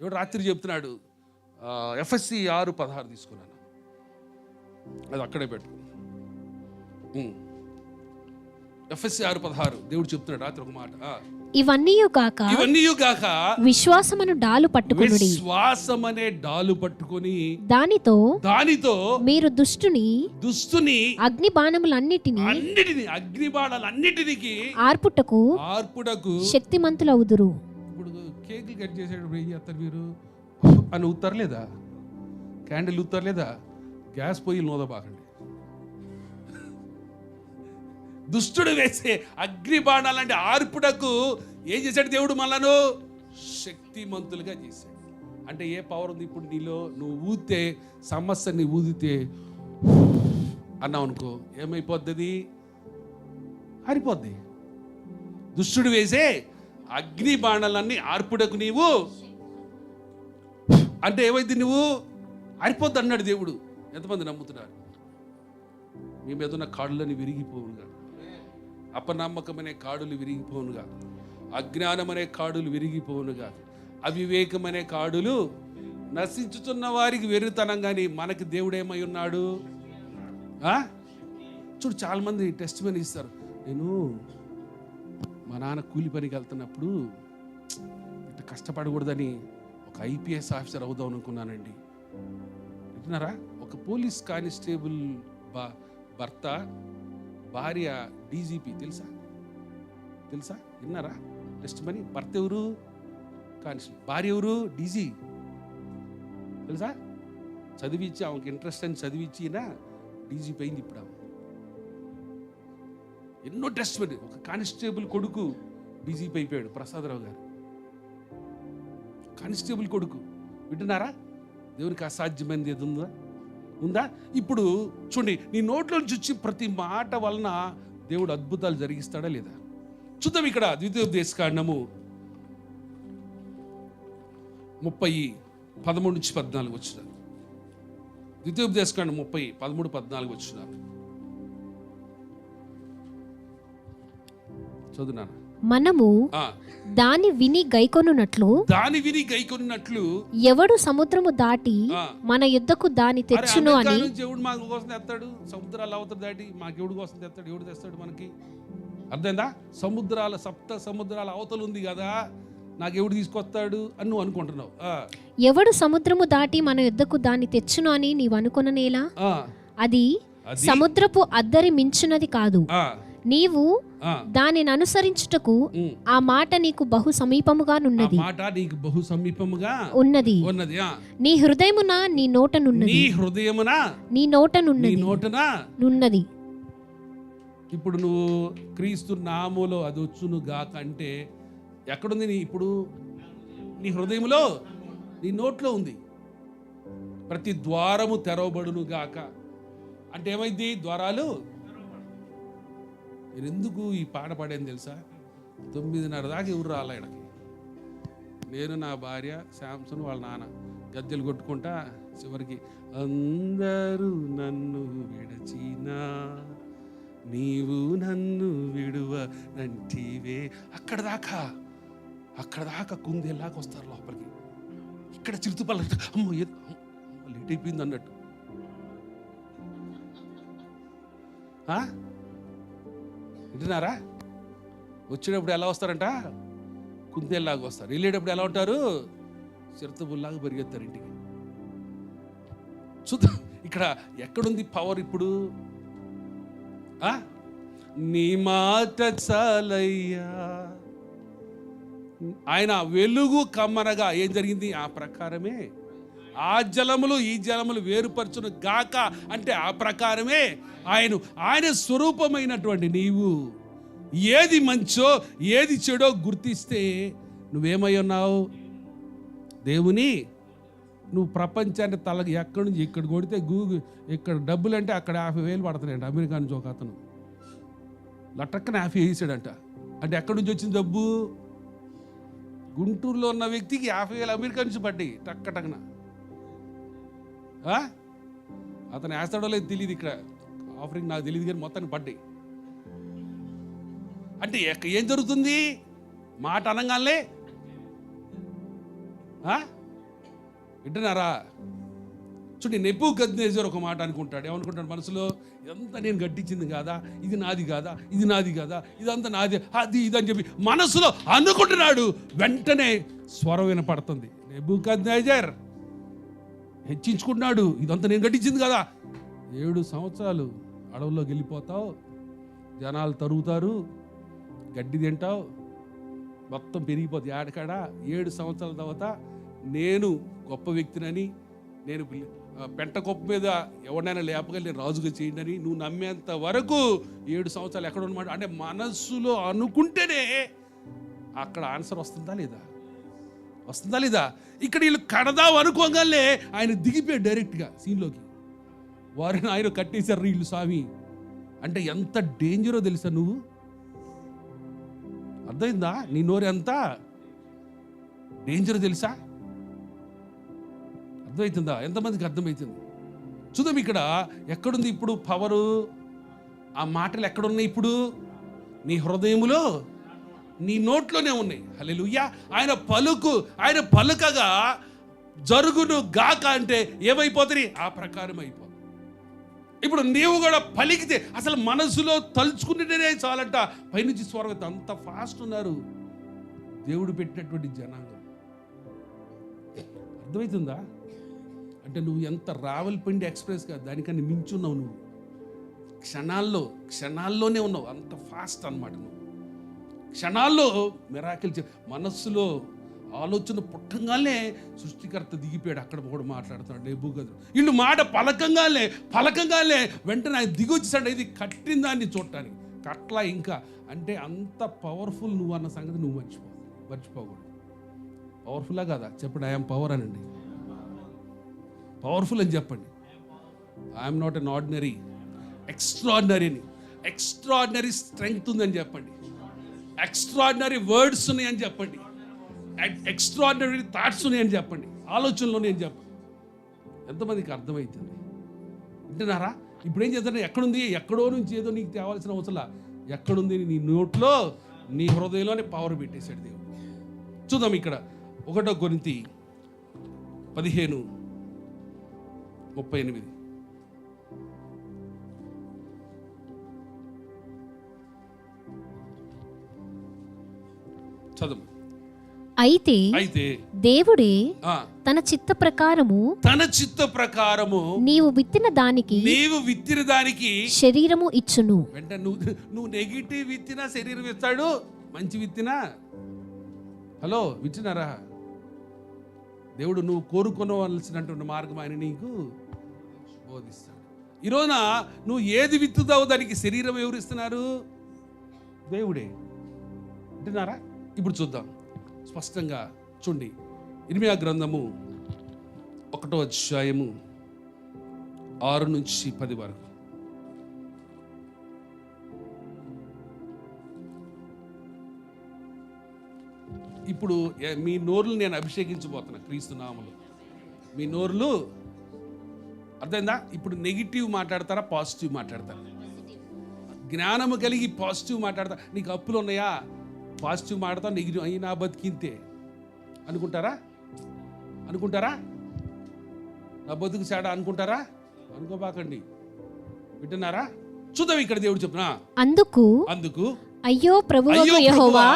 ఎవడు రాత్రి చెప్తున్నాడు? ఎఫ్ఎస్సి ఆరు పదహారు తీసుకున్నాను. అది అక్కడే పెట్టు. ఎఫ్ఎస్సి ఆరు పదహారు దేవుడు చెప్తున్నాడు రాత్రి ఒక మాట. ఇవన్నీ కాక ఇవన్నీ కాక విశ్వాసమును డాలు పట్టుకొనుడి. విశ్వాసం అనే డాలు పట్టుకొని దానితో దానితో మీరు దుష్టుని దుస్తుని అగ్ని బాణములన్నిటిని అన్నిటిని అగ్నిబాణాలన్నిటినికి ఆర్పుటకు ఆర్పుడకు శక్తిమంతులవుదురు. కేకులు కట్ చేసేటప్పుడు ఏం చేస్తారు మీరు? అని ఉత్తరలేదా? క్యాండిల్ ఉత్తరలేదా? గ్యాస్ పొయ్యి నోదబాకండి. దుష్టుడు వేసే అగ్ని బాణాలంటే ఏం చేశాడు దేవుడు మనలను? శక్తిమంతులుగా చేశాడు. అంటే ఏ పవర్ ఉంది ఇప్పుడు నీలో? నువ్వు ఊదితే సమస్యని ఊదితే అన్నావు అనుకో ఏమైపోద్ది ఆరిపోద్ది. దుష్టుడు వేసే అగ్ని బాణాలన్నీ ఆర్పుడకు నీవు. అంటే ఏమైంది నువ్వు? ఆరిపోద్ది అన్నాడు దేవుడు. ఎంతమంది నమ్ముతున్నారు? మీ మీద ఉన్న కాడులని విరిగిపోవునుగా అపనమ్మకమనే కాడులు విరిగిపోవునుగా అజ్ఞానమనే కాడులు విరిగిపోవునుగా అవివేకమనే కాడులు నశించుతున్న వారికి వెర్రితనం కానీ మనకి దేవుడేమై ఉన్నాడు? చూడు చాలామంది టెస్ట్ మనీ ఇస్తారు. నేను మా నాన్న కూలి పనికి వెళ్తున్నప్పుడు ఇట్లా కష్టపడకూడదని ఒక ఐపీఎస్ ఆఫీసర్ అవుదాం అనుకున్నానండి. వింటున్నారా ఒక పోలీస్ కానిస్టేబుల్ బా భర్త భార్య డీజీపీ తెలుసా? తెలుసా? విన్నారా? Testimony? భర్త ఎవరు? కానిస్టేబుల్ భార్య ఎవరు? డీజీ. తెలుసా? చదివించి ఆమెకి ఇంట్రెస్ట్ అని చదివించినా డీజీపీ అయింది ఇప్పుడు ఎన్నో టెస్ట్ ఒక కానిస్టేబుల్ కొడుకు బిజీ అయిపోయాడు ప్రసాదరావు గారు. కానిస్టేబుల్ కొడుకు వింటున్నారా? దేవునికి అసాధ్యమైనది ఏది ఉందా? ఉందా? ఇప్పుడు చూడండి నీ నోట్లో చూచి వచ్చి ప్రతి మాట వలన దేవుడు అద్భుతాలు జరిగిస్తాడా లేదా? చూద్దాం ఇక్కడ ద్వితీయోపదేశ కాండము ముప్పై పదమూడు నుంచి పద్నాలుగు వచ్చినారు ద్వితీయోపదేశ కాండం ముప్పై పదమూడు పద్నాలుగు వచ్చినారు చదువునాను మనము దాని విని గైకొనున్నట్లు దాని విని గైకొన్నట్లు ఎవడు సముద్రము దాటి. మన యుద్ధకు దాని తెచ్చును అని ఎవడు మాకు కోసం తెస్తాడు. సముద్రాల అవతల దాటి మాకు ఎవడు కోసం తెస్తాడు? ఎవడు తెస్తాడు మనకి? అర్థమైందా? సముద్రాల సప్త సముద్రాల అవతల ఉంది కదా నాకు ఎవడు తీసుకొస్తాడు అని నువ్వు అనుకుంటున్నావు. ఎవడు సముద్రము దాటి మన యుద్ధకు దాని తెచ్చును అని నీవు అనుకున్ననేలా ఆ, అది సముద్రపు అద్దరి మించున్నది కాదు. నీవు దానిని అనుసరించుటకు. ఆ మాట నీకు బహు సమీపముగా ఆ నున్నది. మాట నీకు బహు సమీపముగా ఉన్నది. ఉన్నది. నీ హృదయమున నీ నోటనున్నది నీ హృదయమున నీ నీ నోటనున్నది నోటన నున్నది. ఇప్పుడు నువ్వు క్రీస్తు నాములో అది వచ్చును గాక అంటే ఎక్కడుంది నీ ఇప్పుడు? నీ హృదయంలో నీ నోట్లో ఉంది. ప్రతి ద్వారము తెరవబడును గాక. అంటే ఏమైంది? ద్వారాలు నేను ఎందుకు ఈ పాట పాడాను తెలుసా? తొమ్మిదిన్నర దాకా ఎవరు రాలే ఇక్కడికి నేను నా భార్య శాంసన్ వాళ్ళ నాన్న గద్దెలు కొట్టుకుంటా చివరికి అందరూ నన్ను విడచినా నీవు నన్ను విడువ నంటివే. అక్కడ దాకా అక్కడ దాకా కుందేలాగా వస్తారు లోపలికి. ఇక్కడ చిరుతుపల్ల అమ్మో లేట్ అయిపోయింది అన్నట్టు. ఆ? వింటున్నారా? వచ్చేటప్పుడు ఎలా వస్తారంట? కుందేలాగా వస్తారు. వెళ్ళేటప్పుడు ఎలా ఉంటారు? చిరుతబుల్లాగా పరిగెత్తారు ఇంటికి. చూద్దాం. ఇక్కడ ఎక్కడుంది పవర్ ఇప్పుడు? ఆ? నీ మాట చాలయ్యా. ఆయన వెలుగు కమ్మనగా ఏం జరిగింది? ఆ ప్రకారమే ఆ జలములు ఈ జలములు వేరుపరచును గాక అంటే ఆ ప్రకారమే ఆయన ఆయన స్వరూపమైనటువంటి నీవు. ఏది మంచో ఏది చెడో గుర్తిస్తే నువ్వేమై ఉన్నావు? దేవుని నువ్వు ప్రపంచాన్ని తల ఎక్కడి నుంచి ఇక్కడ కొడితే గూగుల్ ఇక్కడ డబ్బులు అంటే అక్కడ యాభై వేలు పడుతున్నాయంట అమెరికా నుంచి ఒక అతను. లటక్కన యాభై వేసాడంట అంటే ఎక్కడి నుంచి వచ్చింది డబ్బు? గుంటూరులో ఉన్న వ్యక్తికి యాభై వేలు అమెరికా నుంచి పడ్డాయి టక్క టక్కన అతను వేస్తాడో లేదు తెలియదు ఇక్కడ. ఆఫరింగ్ నాకు తెలియదు కానీ మొత్తానికి పడ్డాయి అంటే ఏం జరుగుతుంది? మాట అనగానే? ఆ? వింటున్నారా? చూడండి నెప్పు గద్నేజర్ ఒక మాట అనుకుంటాడు. ఏమనుకుంటాడు మనసులో? ఇదంతా నేను గట్టించింది కాదా? ఇది నాది కాదా? ఇది నాది కాదా? ఇదంతా నాది అది ఇది అని చెప్పి మనసులో అనుకుంటున్నాడు. వెంటనే స్వరం వినపడుతుంది. నెబు గద్నేజర్ హెచ్చించుకుంటున్నాడు. ఇదంతా నేను గట్టించింది కదా. ఏడు సంవత్సరాలు అడవుల్లోకి వెళ్ళిపోతావు జనాలు తరుగుతారు గడ్డి తింటావు మొత్తం పెరిగిపోతుంది ఆడకాడ ఏడు సంవత్సరాల తర్వాత నేను గొప్ప వ్యక్తినని నేను పెంట గొప్ప మీద ఎవరినైనా లేపగా నేను రాజుగా చేయండి నువ్వు నమ్మేంత వరకు ఏడు సంవత్సరాలు ఎక్కడ ఉన్నమాట అంటే మనస్సులో అనుకుంటేనే అక్కడ ఆన్సర్ వస్తుందా లేదా? వస్తుందా లేదా? ఇక్కడ వీళ్ళు కడదాం అనుకోగానే ఆయన దిగిపోయాడు డైరెక్ట్గా సీన్లోకి. వారిని ఆయన కట్టేశారు వీళ్ళు స్వామి. అంటే ఎంత డేంజరో తెలుసా నువ్వు? అర్థమైందా? నీ నోరు ఎంత? డేంజర్ తెలుసా? అర్థమవుతుందా ఎంతమందికి అర్థమవుతుంది చూద్దాం ఇక్కడ ఎక్కడుంది ఇప్పుడు పవరు? ఆ మాటలు ఎక్కడున్నాయి ఇప్పుడు? నీ హృదయములో నీ నోట్లోనే ఉన్నాయి. హలెలుయ్యా ఆయన పలుకు ఆయన పలుకగా జరుగును గాక అంటే ఏమైపోతుంది? ఆ ప్రకారం అయిపోతుంది. ఇప్పుడు నీవు కూడా పలికితే అసలు మనసులో తలుచుకుంటేనే చాలంట. పైనుంచి స్వరం అంత ఫాస్ట్ ఉన్నారు. దేవుడు పెట్టినటువంటి జనాంగం. అర్థమవుతుందా అంటే నువ్వు ఎంత రావల్పిండి ఎక్స్ప్రెస్ కాదు దానికన్నా మించున్నావు నువ్వు. క్షణాల్లో క్షణాల్లోనే ఉన్నావు. అంత ఫాస్ట్ అనమాట నువ్వు. క్షణాల్లో మిరాకిల్ మనస్సులో ఆలోచన పుట్టంగానే సృష్టికర్త దిగిపోయాడు. అక్కడ కూడా మాట్లాడుతున్నాడు లేబు వీళ్ళు మాట పలకంగానే పలకంగానే వెంటనే ఆయన దిగి వచ్చేసాడు ఇది కట్టిన దాన్ని చూడటానికి. కట్ల ఇంకా అంటే అంత పవర్ఫుల్ నువ్వు అన్న సంగతి నువ్వు మర్చిపో మర్చిపోకూడదు. పవర్ఫుల్లా కదా? చెప్పండి ఐఎమ్ పవర్ అనండి. పవర్ఫుల్ అని చెప్పండి. ఐఎమ్ నాట్ అన్ ఆర్డినరీ ఎక్స్ట్రాడినరీని ఎక్స్ట్రాడినరీ స్ట్రెంగ్త్ ఉందని చెప్పండి. ఎక్స్ట్రాడినరీ వర్డ్స్ ఉన్నాయని చెప్పండి. ఎక్స్ట్రాడినరీ థాట్స్ ఉన్నాయని చెప్పండి. ఆలోచనలు ఉన్నాయని చెప్పండి. ఎంతమందికి అర్థమవుతుంది వింటున్నారా? ఇప్పుడు ఏం చేద్దాం ఎక్కడుంది? ఎక్కడో నుంచి ఏదో నీకు తేవాల్సిన అవసరం ఎక్కడుంది నీ నోట్లో నీ హృదయంలోనే పవర్ పెట్టేశాడు దేవుడు. చూద్దాం ఇక్కడ. ఒకటో కొరింతి పదిహేను ముప్పై ఎనిమిది. చదువు. అయితే అయితే దేవుడే తన చిత్త ప్రకారము తన చిత్త ప్రకారము నీవు విత్తిన దానికి నీవు విత్తిన దానికి శరీరము ఇచ్చును. వెంట నువ్వు నువ్వు నెగిటివ్ విత్తినా శరీరం ఇస్తాడు మంచి విత్తినా? హలో విచ్చినారా దేవుడు నువ్వు కోరుకొనవలసినటువంటి మార్గం ఆయన నీకు బోధిస్తాడు. ఈ రోజున నువ్వు ఏది విత్తుతావో దానికి శరీరం ఎవరు ఇస్తున్నారు? దేవుడే. వింటున్నారా? ఇప్పుడు చూద్దాం. స్పష్టంగా చూడండి. ఇర్మియా గ్రంథము ఒకటో అధ్యాయము ఆరు నుంచి పది వరకు. ఇప్పుడు మీ నోరులు నేను అభిషేకించబోతున్నా క్రీస్తు నామలు మీ నోరులు అర్థమైందా? ఇప్పుడు నెగిటివ్ మాట్లాడతారా? పాజిటివ్ మాట్లాడతారా? జ్ఞానము కలిగి పాజిటివ్ మాట్లాడతా నీకు అప్పులు ఉన్నాయా? పాజిటివ్ మాట్లాడతా నెగిటివ్ అయినా బతికింతే. అనుకుంటారా? అనుకుంటారా? నా బతుకు సేడ అనుకుంటారా? అనుకోబాకండి. వింటున్నారా? చూద్దాం ఇక్కడ దేవుడు చెప్పునా అందుకు అందుకు అయ్యో యెహోవా ప్రభువా,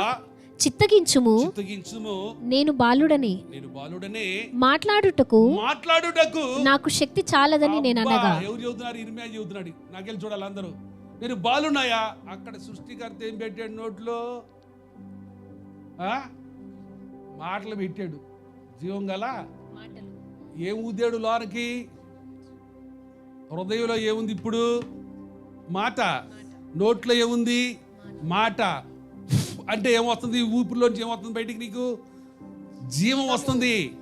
చిత్తగించుము. చిత్తగించుము. నేను బాలుడనే. నేను బాలుడనే. మాట్లాడుటకు మాట్లాడుటకు నాకు శక్తి చాలదని నేను అనగా. ఎవరు చెబుతున్నారు ఇర్మియా చెబుతున్నాడు నాకెళ్ళి చూడాలి అందరూ. నేను బాలున్నాయా? అక్కడ సృష్టికర్త ఏం పెట్టాడు నోట్లో? మాటలు పెట్టాడు. జీవం గల? ఏం ఊదాడు లోనకి? హృదయంలో ఏముంది ఇప్పుడు? మాట. నోట్లో ఏముంది? మాట. అంటే ఏమొస్తుంది? ఊపిరిలోంచి ఏమొస్తుంది బయటికి నీకు? జీవం వస్తుంది.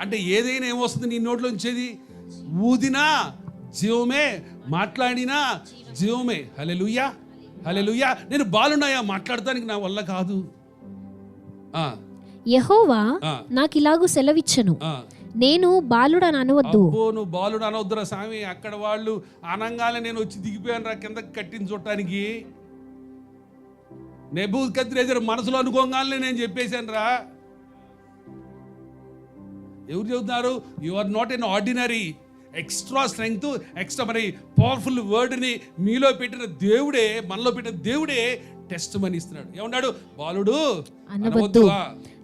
అంటే ఏదైనా ఏమొస్తుంది నీ నోట్లో వచ్చేది ఊదినా జీవమే మాట్లాడినా జీవమే. హలెలుయ్యా హలెలుయ్యా నేను బాలున్నాయా? మాట్లాడటానికి నా వల్ల కాదు. యెహోవా ఆ, నాకిలాగు సెలవిచ్చను. నేను బాలుడని అనవద్దు. అబ్బో నువ్వు బాలుడు అనవద్దురా స్వామి. అక్కడ వాళ్ళు అనంగానే నేను వచ్చి దిగిపోయాను రా కిందకి కట్టిన చూడటానికి. నెబు కత్తిరేజర్ మనసులో అనుకోగానే నేను చెప్పేశాను రా ఎవరు చెబుతున్నారు? You are not an ordinary extra strength extra మరి పవర్ఫుల్ వర్డ్ని మీలో పెట్టిన దేవుడే మనలో పెట్టిన దేవుడే టెస్ట్ మని ఇస్తున్నాడు. ఏమన్నాడు? బాలుడు అనవద్దు?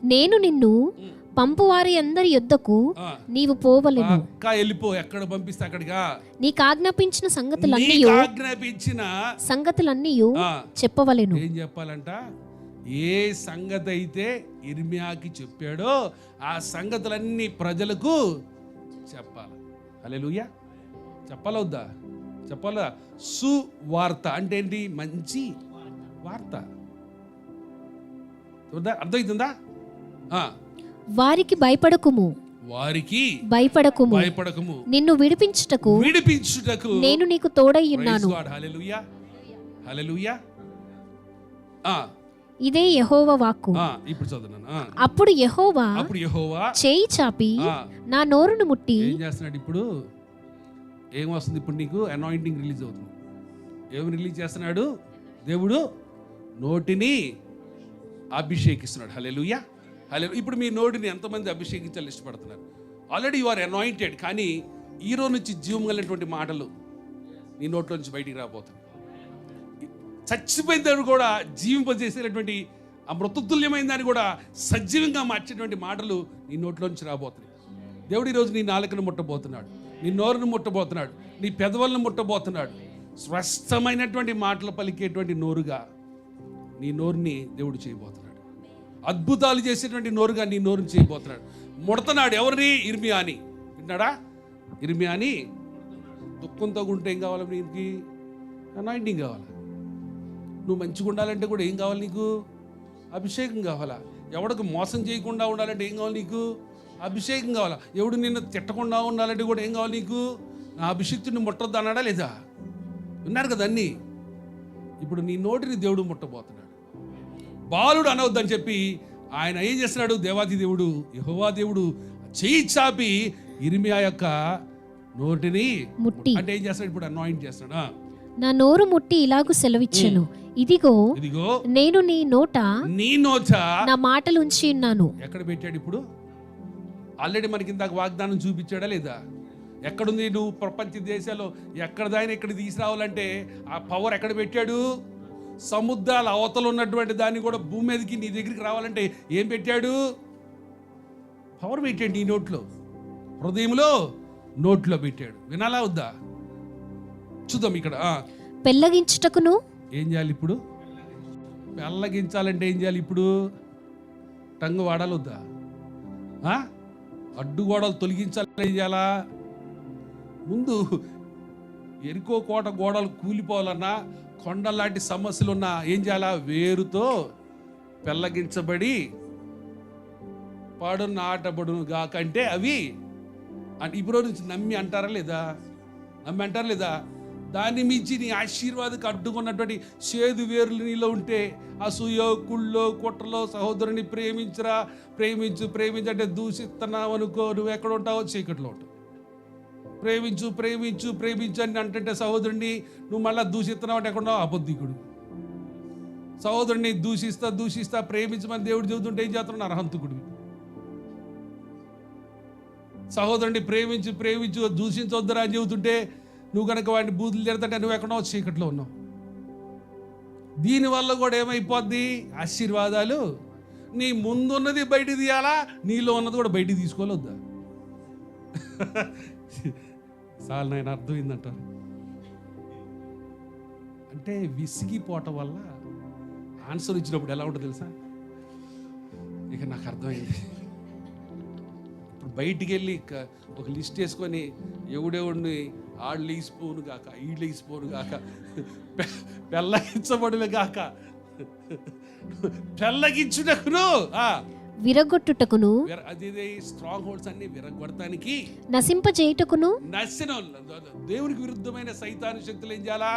నేను నిన్ను పంపువారి అందరి యొద్దకు ఆ, నీవు పోవలెను. అక్క వెళ్ళిపో ఎక్కడ పంపిస్తే అక్కడిగా నీకు ఆజ్ఞాపించిన సంగతులన్నీ ఆజ్ఞాపించిన సంగతులన్నీ చెప్పవలెను. ఏం చెప్పాలంట? ఏ సంగతి అయితే ఇర్మియాకి చెప్పాడో ఆ సంగతులన్నీ ప్రజలకు చెప్పాలి. హల్లెలూయా. చెప్పాలా వద్దా? చెప్పాలా? సువార్త అంటే ఏంటి? మంచి వార్త? అర్థమవుతుందా వారికి భయపడకుము. వారికి భయపడకుము. భయపడకము. నిన్ను విడిపించుటకు విడిపించుటకు నేను నీకు తోడై ఉన్నాను. ఆ, ఇదే యెహోవ వాక్కు. ఇప్పుడు. అప్పుడు యెహోవా అప్పుడు యెహోవా చేయి చాపి నా నోరును ముట్టి ఏం చేస్తున్నాడు ఇప్పుడు? ఏం వస్తుంది ఇప్పుడు నీకు? అనాయింటింగ్ రిలీజ్ అవుతుంది. ఏం రిలీజ్ చేస్తున్నాడు? దేవుడు నోటిని అభిషేకిస్తున్నాడు. హలెలుయా హలే ఇప్పుడు మీ నోటిని ఎంతమంది అభిషేకించాలని ఇష్టపడుతున్నారు? ఆల్రెడీ యు ఆర్ అనాయింటెడ్ కానీ ఈ రోజు నుంచి జీవం కలిగినటువంటి మాటలు నీ నోట్లో నుంచి బయటికి రాబోతుంది చచ్చిపోయిన దాన్ని కూడా జీవింపజేసేటటువంటి ఆ మృతతుల్యమైన దాన్ని కూడా సజీవంగా మార్చేటువంటి మాటలు నీ నోట్లోంచి రాబోతున్నాయి. దేవుడు ఈరోజు నీ నాలుకను ముట్టబోతున్నాడు నీ నోరును ముట్టబోతున్నాడు నీ పెదవులను ముట్టబోతున్నాడు. స్పష్టమైనటువంటి మాటలు పలికేటువంటి నోరుగా నీ నోరుని దేవుడు చేయబోతున్నాడు. అద్భుతాలు చేసేటువంటి నోరుగా నీ నోరుని చేయబోతున్నాడు. ముడతనాడు ఎవరిని? ఇర్మియాని. విన్నాడా? ఇర్మియాని దుఃఖంతో ఉంటే ఏం కావాలి నీకు అనాయింటింగ్ కావాలి? నువ్వు మంచిగా ఉండాలంటే కూడా ఏం కావాలి నీకు? అభిషేకం కావాలా? ఎవడికి మోసం చేయకుండా ఉండాలంటే ఏం కావాలి నీకు? అభిషేకం కావాలా? ఎవడు నిన్ను తిట్టకుండా ఉండాలంటే కూడా ఏం కావాలి నీకు? నా అభిషేక్తుని ముట్టొద్దు అన్నాడా లేదా? విన్నారు కదా అన్నీ? ఇప్పుడు నీ నోటిని దేవుడు ముట్టబోతున్నాడు. బాలుడు అనవద్దని చెప్పి ఆయన ఏం చేస్తున్నాడు? దేవాది దేవుడు యహోవా దేవుడు చేయి చాపి ఇరిమియా యొక్క నోటిని ముట్టి. అంటే ఏం చేస్తాడు? ఇప్పుడు అనాయింట్ చేస్తాడా? నా నోరు ముట్టి ఇలాగు సెలవిచ్చెను. ఇదిగో ఇదిగో నేను నీ నోట నీ నోచ నా మాటలు ఉంచి ఉన్నాను. ఎక్కడ పెట్టాడు ఇప్పుడు? ఆల్రెడీ మనకి ఇందాక వాగ్దానం చూపించాడా లేదా? ఎక్కడుంది నువ్వు ప్రపంచ దేశాల్లో ఎక్కడ దాన్ని ఇక్కడ తీసుకురావాలంటే ఆ పవర్ ఎక్కడ పెట్టాడు? సముద్రాల అవతల ఉన్నటువంటి దాన్ని కూడా భూమి మీదకి నీ దగ్గరికి రావాలంటే ఏం పెట్టాడు? పవర్ పెట్టాడు నీ నోట్లో. హృదయంలో నోట్లో పెట్టాడు. వినాలా వద్దా? చూద్దాం ఇక్కడ. పెళ్ళగించుటకును? ఏం చేయాలి ఇప్పుడు? పెళ్ళగించాలంటే ఏం చేయాలి ఇప్పుడు? టంగు వాడాలి వద్దా? ఆ? అడ్డు గోడలు తొలగించాలంటే ఏం చేయాలా? ముందు ఎరుకో కోట గోడలు కూలిపోవాలన్నా కొండలాంటి సమస్యలు ఉన్నా ఏం చేయాలా? వేరుతో పెళ్ళగించబడి పాడు నాటబడును గాకంటే అవి అంటే ఇప్పుడు నుంచి నమ్మి అంటారా లేదా? నమ్మి అంటారా లేదా? దాన్ని మించి నీ ఆశీర్వాదకు అడ్డుకున్నటువంటి చేదు వేరులు నీలో ఉంటే అసూయ కుళ్ళో కుట్రలో సహోదరుని ప్రేమించరా ప్రేమించు ప్రేమించంటే దూషిస్తున్నావు అనుకో. నువ్వు ఎక్కడ ఉంటావో చీకట్లో ఉంటావు. ప్రేమించు ప్రేమించు ప్రేమించు అని అంటే సహోదరుడిని నువ్వు మళ్ళీ దూషిస్తున్నావు అంటే ఎక్కడో అబద్ధికుడు. సహోదరుడిని దూషిస్తా దూషిస్తా ప్రేమించమని దేవుడు చెబుతుంటే ఏం చేస్తున్నావు అర్హంతుకుడు. సహోదరుని ప్రేమించు ప్రేమించు దూషించొద్దురా అని చెబుతుంటే నువ్వు కనుక వాడిని బూతులు తిడతంటే నువ్వు ఎక్కడో చీకట్లో ఉన్నావు. దీనివల్ల కూడా ఏమైపోద్ది? ఆశీర్వాదాలు. నీ ముందున్నది బయట తీయాలా? నీలో ఉన్నది కూడా బయటికి తీసుకోవాలొద్దా? సార్ నాయన అర్థమైందంటారు అంటే విసిగిపోవటం వల్ల ఆన్సర్ ఇచ్చినప్పుడు ఎలా ఉంటుంది తెలుసా? ఇక నాకు అర్థమైంది. ఇప్పుడు బయటికి వెళ్ళి ఒక లిస్ట్ వేసుకొని ఎవడెవడిని ఆళ్ళు లేచిపోను గాక ఈళ్ళు లేచిపోను గాక పె- పెళ్ళగించబడులు గాక పెళ్ళగించుటకును ఆ, విరగొట్టుటకును స్ట్రాంగ్ హోల్డ్స్ అన్ని విరగొడటానికి నశింపజేయుటకును నాశనం దేవునికి విరుద్ధమైన సైతాను శక్తులు ఏం చేయాలా?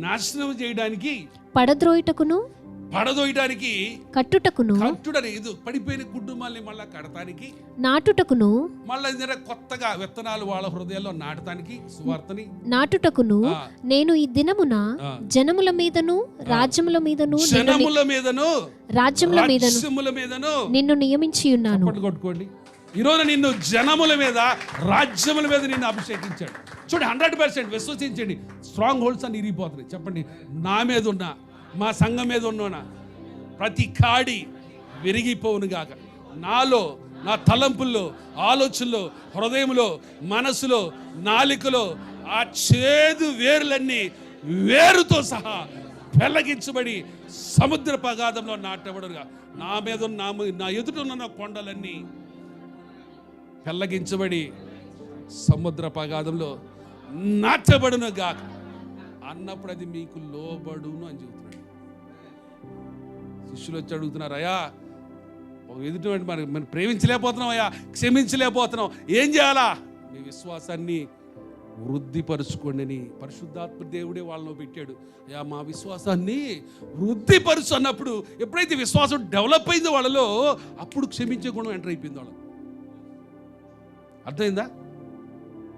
నాశనం చేయడానికి పడద్రోయుటకును పడదోయడానికి కట్టుటకును కట్టుడని ఇది పడిపోయిన కుటుంబాల్ని మళ్ళా కడటానికి నాటుటకును మళ్ళీ ఏదైనా కొత్తగా విత్తనాలు వాళ్ళ హృదయాల్లో నాటడానికి సువార్తని నాటుటకును నేను ఈ దినమున. జనముల మీదను రాజ్యముల మీదను జనముల మీదను రాజ్యముల మీదను మీదను నిన్ను నియమించి ఉన్నాను. కొట్టుకోండి. ఈరోజు నిన్ను జనముల మీద రాజ్యముల మీద నిన్ను అభిషేకించాడు. చూడండి హండ్రెడ్ పర్సెంట్ విశ్వసించండి. స్ట్రాంగ్ హోల్డ్స్ అని ఇరిగిపోతున్నాయి. చెప్పండి నా మీద ఉన్నా మా సంఘం మీద ఉన్నోనా? ప్రతి కాడి విరిగిపోవును గాక. నాలో నా తలంపుల్లో ఆలోచనలో హృదయంలో మనసులో నాలికలో ఆ చేదు వేరులన్నీ వేరుతో సహా పెళ్ళగించబడి సముద్ర పగాధంలో నాటబడుగా నా మీద ఉన్న నా నా ఎదుట నా కొండలన్నీ పెళ్ళగించబడి సముద్ర పగాధంలో నాటబడును గాక. అన్నప్పుడు అది మీకు లోబడును అని చెబుతున్నాడు. శిష్యులు వచ్చి అడుగుతున్నారు అయ్యా ఎదుటి మరి మనం ప్రేమించలేకపోతున్నాం అయ్యా క్షమించలేకపోతున్నాం ఏం చేయాలా? మీ విశ్వాసాన్ని వృద్ధిపరుచుకోండి అని పరిశుద్ధాత్మ దేవుడే వాళ్ళలో పెట్టాడు. అయ్యా మా విశ్వాసాన్ని వృద్ధిపరుచు అన్నప్పుడు ఎప్పుడైతే విశ్వాసం డెవలప్ అయిందో వాళ్ళలో అప్పుడు క్షమించే గుణం ఎంటర్ అయిపోయింది వాళ్ళు అర్థమైందా?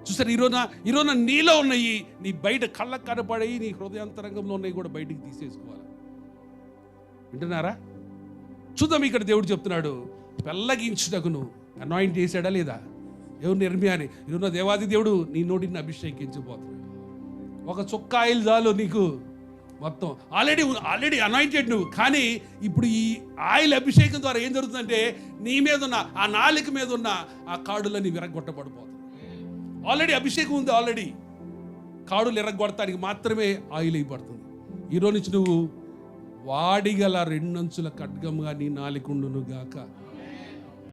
చూసారు ఈరోజు ఈరోజు నీలో ఉన్నాయి నీ బయట కళ్ళకు కనపడయి నీ హృదయాంతరంగంలో ఉన్నాయి కూడా బయటికి తీసేసుకోవాలి. వింటున్నారా? చూద్దాం ఇక్కడ దేవుడు చెప్తున్నాడు పెళ్ళగించుటకును అనాయింట్ చేశాడా లేదా? ఎవరు నిర్మయాని ఈరోజు దేవాది దేవుడు నీ నోటిని అభిషేకించబోతున్నాడు. ఒక చుక్క ఆయిల్ చాలు నీకు మొత్తం. ఆల్రెడీ ఆల్రెడీ అనాయింటెడ్ నువ్వు. కానీ ఇప్పుడు ఈ ఆయిల్ అభిషేకం ద్వారా ఏం జరుగుతుందంటే నీ మీద ఉన్న ఆ నాలిక మీద ఉన్న ఆ కాడులన్నీ విరగొట్టబడిపోతుంది ఆల్రెడీ అభిషేకం ఉంది ఆల్రెడీ కాడులు ఎరగొడటానికి మాత్రమే ఆయిల్ అయిపడుతుంది ఈరోజు నుంచి నువ్వు వాడిగల రెండంచుల ఖడ్గముగా నీ నాలికుండును గాక